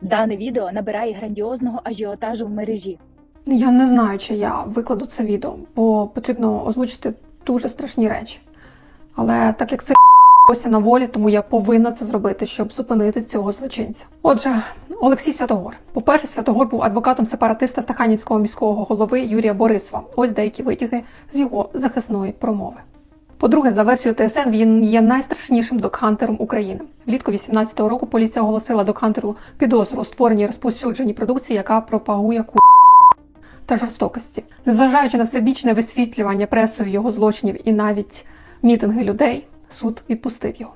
Дане відео набирає грандіозного ажіотажу в мережі. Я не знаю, чи я викладу це відео, бо потрібно озвучити дуже страшні речі. Але так як це ось на волі, тому я повинна це зробити, щоб зупинити цього злочинця. Отже, Олексій Святогор. По-перше, Святогор був адвокатом сепаратиста Стаханівського міського голови Юрія Борисова. Ось деякі витяги з його захисної промови. По-друге, за версією ТСН він є найстрашнішим докхантером України. Влітку 18-го року поліція оголосила докхантеру підозру у створенні розповсюдженні продукції, яка пропагує ку та жорстокості. Незважаючи на всебічне висвітлювання пресою його злочинів і навіть мітинги людей, суд відпустив його.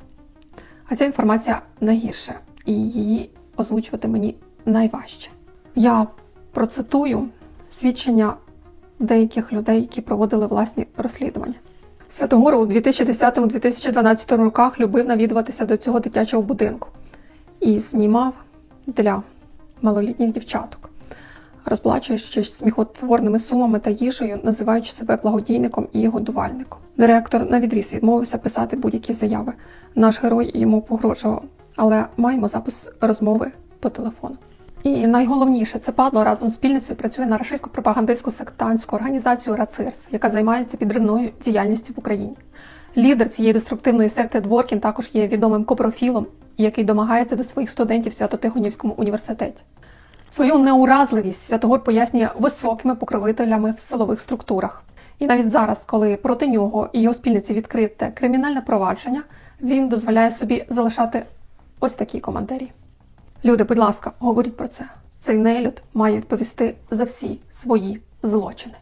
А ця інформація найгірша, і її озвучувати мені найважче. Я процитую свідчення деяких людей, які проводили власні розслідування. Святогор у 2010-2012 роках любив навідуватися до цього дитячого будинку і знімав для малолітніх дівчаток, розплачуючись сміхотворними сумами та їжею, називаючи себе благодійником і годувальником. Директор на відріз відмовився писати будь-які заяви. Наш герой йому погрожував, але маємо запис розмови по телефону. І найголовніше, це падло разом з спільницею працює на рашистську пропагандистську сектантську організацію РАЦИРС, яка займається підривною діяльністю в Україні. Лідер цієї деструктивної секти Дворкін також є відомим копрофілом, який домагається до своїх студентів в Свято-Тихонівському університеті. Свою неуразливість Святогор пояснює високими покровителями в силових структурах. І навіть зараз, коли проти нього і його спільниці відкрите кримінальне провадження, він дозволяє собі залишати ось такі коментарі. Люди, будь ласка, говоріть про це. Цей нелюд має відповісти за всі свої злочини.